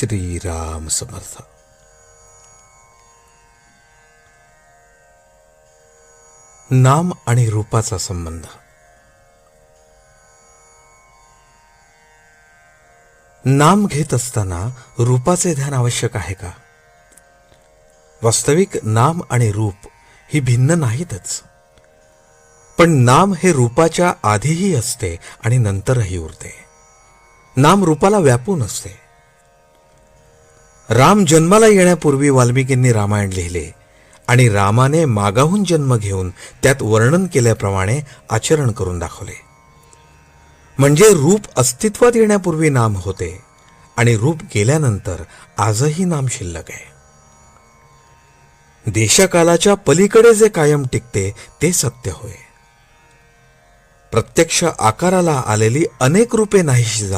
श्रीराम समर्थ। नाम आणि रूपाचा संबंध। नाम घेत असताना रूपाचे ध्यान आवश्यक आहे का? वास्तविक नाम आणि रूप ही भिन्न नाहीतच। पण नाम हे रूपाच्या आधीही असते आणि नंतरही उरते। नाम रूपाला व्यापून असते। राम जन्माला येण्यापूर्वी वाल्मिकींनी रामायण लिहिले आणि रामाने मागाहून जन्म घेऊन त्यात वर्णन केल्याप्रमाणे आचरण करून दाखवले. म्हणजे रूप अस्तित्वात येण्यापूर्वी नाम होते आणि रूप गेल्यानंतर आजही नाम शिल्लक आहे. देशकालाच्या पलीकडे जे कायम टिकते ते सत्य होय. प्रत्यक्ष आकाराला आलेली अनेक रूपे नाहीशी